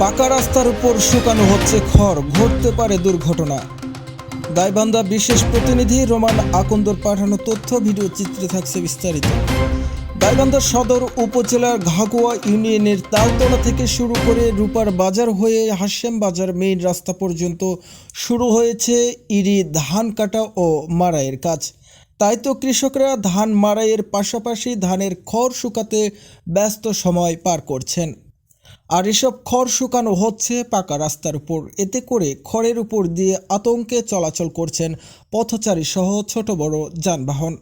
পাকা রাস্তার উপর শুকানো হচ্ছে খড়, ঘটতে পারে দুর্ঘটনা। গাইবান্ধা বিশেষ প্রতিনিধি রোমান আকন্দর পাঠানো তথ্য, ভিডিও চিত্রে থাকছে বিস্তারিত। গাইবান্ধা সদর উপজেলার ঘাগুয়া ইউনিয়নের তালতলা থেকে শুরু করে রূপার বাজার হয়ে হাসেম বাজার মেইন রাস্তা পর্যন্ত শুরু হয়েছে ইরি ধান কাটা ও মারাইয়ের কাজ। তাই তো কৃষকরা ধান মারাইয়ের পাশাপাশি ধানের খড় শুকাতে ব্যস্ত সময় পার করছেন। আর এসব খড় শুকানো হচ্ছে পাকা রাস্তার উপর। এতে করে খড়ের উপর দিয়ে আতঙ্কে চলাচল করছেন পথচারী সহ ছোট বড় যানবাহন।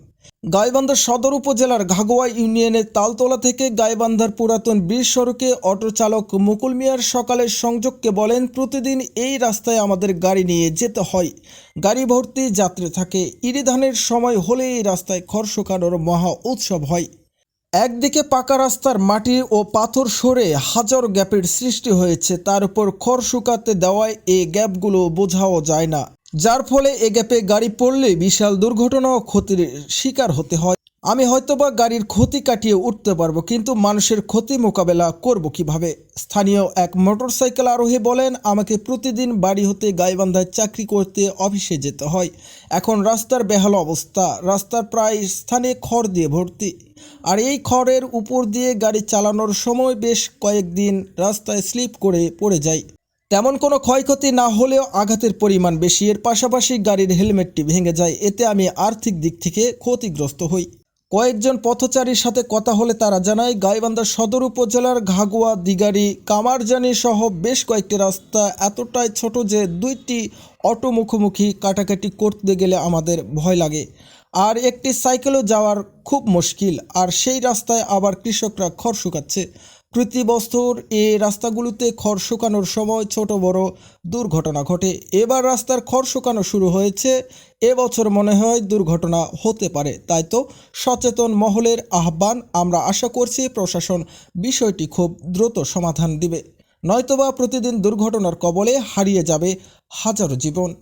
গাইবান্ধার সদর উপজেলার ঘাগোয়া ইউনিয়নের তালতলা থেকে গাইবান্ধার পুরাতন বীর সড়কে অটো চালক মুকুল মিয়ার সকালের সংযোগকে বলেন, প্রতিদিন এই রাস্তায় আমাদের গাড়ি নিয়ে যেতে হয়। গাড়ি ভর্তি যাত্রী থাকে। ইরিধানের সময় হলে এই রাস্তায় খড় শুকানোর মহা উৎসব হয়। একদিকে পাকা রাস্তার মাটি ও পাথর সরে হাজার গ্যাপের সৃষ্টি হয়েছে, তার উপর খড় শুকাতে দেওয়ায় এই গ্যাপগুলো বোঝাও যায় না। যার ফলে এ গ্যাপে গাড়ি পড়লে বিশাল দুর্ঘটনা ও ক্ষতির শিকার হতে হয়। আমি হয়তোবা গাড়ির ক্ষতি কাটিয়ে উঠতে পারব, কিন্তু মানুষের ক্ষতি মোকাবেলা করব কীভাবে? স্থানীয় এক মোটরসাইকেল আরোহী বলেন, আমাকে প্রতিদিন বাড়ি হতে গাইবান্ধায় চাকরি করতে অফিসে যেতে হয়। এখন রাস্তার বেহাল অবস্থা। রাস্তার প্রায় স্থানে খড় দিয়ে ভর্তি। আর এই খড়ের উপর দিয়ে গাড়ি চালানোর সময় বেশ কয়েকদিন রাস্তায় স্লিপ করে পড়ে যায় তেমন কোনো ক্ষয়ক্ষতি না হলেও আঘাতের পরিমাণ বেশি। এর পাশাপাশি গাড়ির হেলমেটটি ভেঙে যায়। এতে আমি আর্থিক দিক থেকে ক্ষতিগ্রস্ত হই। কয়েকজন পথচারীর সাথে কথা হলে তারা জানায়, গাইবান্ধা সদর উপজেলার ঘাগুয়া দিগারি কামারজানি সহ বেশ কয়েকটি রাস্তা এতটাই ছোট যে দুইটি অটো মুখোমুখি কাটাকাটি করতে গেলে আমাদের ভয় লাগে। আর একটি সাইকেলও যাওয়ার খুব মুশকিল, আর সেই রাস্তায় আবার কৃষকরা খড় শুকাচ্ছে। প্রতি এই রাস্তাগুলোতে খড় শুকানোর সময় ছোট বড় দুর্ঘটনা ঘটে। এবার রাস্তার খড় শুকানো শুরু হয়েছে। এবছর মনে হয় দুর্ঘটনা হতে পারে। তাই তো সচেতন মহলের আহ্বান আমরা আশা করছি প্রশাসন বিষয়টি খুব দ্রুত সমাধান দিবে। নয়তোবা প্রতিদিন দুর্ঘটনার কবলে হারিয়ে যাবে হাজারো জীবন।